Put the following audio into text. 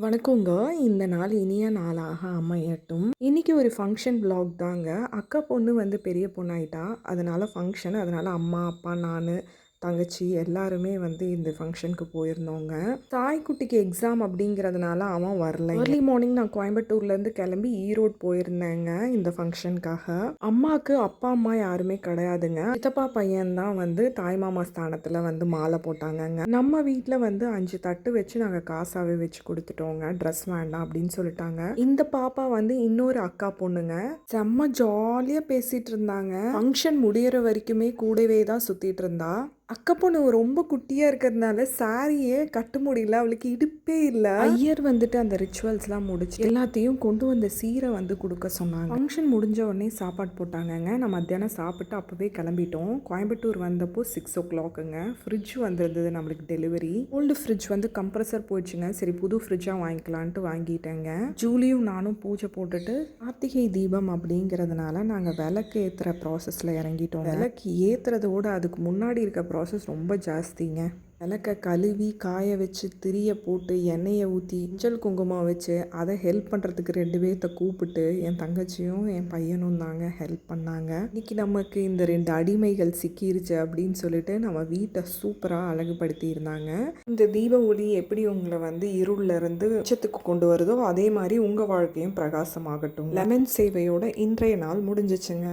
வணக்கங்க. இந்த நாள் இனிய நாளாக அமையட்டும். இன்னைக்கு ஒரு ஃபங்க்ஷன் பிளாக் தாங்க. அக்கா பொண்ணு வந்து பெரிய பொண்ணாயிட்டா. அதனால ஃபங்க்ஷன் அதனால் அம்மா அப்பா நான் தங்கச்சி எல்லாருமே வந்து இந்த ஃபங்க்ஷனுக்கு போயிருந்தோங்க தாய்க்குட்டிக்கு எக்ஸாம் அப்படிங்கிறதுனால அவன் வரல. ஏர்லி மார்னிங் நான் கோயம்புத்தூர்லேருந்து கிளம்பி ஈரோடு போயிருந்தேங்க இந்த ஃபங்க்ஷனுக்காக அம்மாவுக்கு அப்பா அம்மா யாருமே கிடையாதுங்க. சித்தப்பா பையன் தான் வந்து தாய்மாமா ஸ்தானத்தில் வந்து மாலை போட்டாங்கங்க. நம்ம வீட்டில் வந்து அஞ்சு தட்டு வச்சு நாங்கள் காசாவே வச்சு கொடுத்துட்டோங்க. ட்ரெஸ் வேண்டாம் அப்படின்னு சொல்லிட்டாங்க. இந்த பாப்பா வந்து இன்னொரு அக்கா பொண்ணுங்க. செம்ம ஜாலியாக பேசிட்டு இருந்தாங்க. ஃபங்க்ஷன் முடியிற வரைக்குமே கூடவே தான் சுற்றிட்டு இருந்தா. அக்கா பொண்ணு ரொம்ப குட்டியாக இருக்கிறதுனால சாரியே கட்ட முடியல. அவளுக்கு இடுப்பே இல்லை. ஐயர் வந்துட்டு அந்த ரிச்சுவல்ஸ்லாம் முடிச்சு எல்லாத்தையும் கொண்டு வந்த சீரை வந்து கொடுக்க சொன்னாங்க. ஃபங்க்ஷன் முடிஞ்ச உடனே சாப்பாடு போட்டாங்கங்க. நான் மத்தியானம் சாப்பிட்டு அப்போவே கிளம்பிட்டோம். கோயம்புத்தூர் வந்தப்போ சிக்ஸ் ஓ கிளாக்குங்க ஃப்ரிட்ஜ் வந்திருந்தது நம்மளுக்கு டெலிவரி ஓல்டு ஃப்ரிட்ஜ் வந்து கம்ப்ரஸர் போயிடுச்சுங்க. சரி புது ஃப்ரிட்ஜாக வாங்கிக்கலான்ட்டு வாங்கிட்டேங்க. ஜூலியும் நானும் பூஜை போட்டுட்டு கார்த்திகை தீபம் அப்படிங்கிறதுனால நாங்கள் விளக்கு ஏற்றுற ப்ராசஸில் இறங்கிட்டோம். விளக்கு ஏற்றுறதோட அதுக்கு முன்னாடி இருக்க ப்ராசஸ் ரொம்ப ஜாஸ்திங்க. விளக்க கழுவி காய வச்சு திரிய போட்டு எண்ணெயை ஊற்றி மஞ்சள் குங்குமம் வச்சு அதை ஹெல்ப் பண்ணுறதுக்கு ரெண்டு பேர்த்த கூப்பிட்டு என் தங்கச்சியும் என் பையனும் தாங்க ஹெல்ப் பண்ணாங்க. இன்றைக்கி நமக்கு இந்த ரெண்டு அடிமைகள் சிக்கிருச்சு அப்படின்னு சொல்லிட்டு நம்ம வீட்டை சூப்பராக அழகுபடுத்தி இருந்தாங்க இந்த தீப ஒளி எப்படி உங்களை வந்து இருளிலிருந்து உச்சத்துக்கு கொண்டு வருதோ அதே மாதிரி உங்கள் வாழ்க்கையும் பிரகாசமாகட்டும். லெமன் சேவையோட இன்றைய நாள் முடிஞ்சிச்சுங்க.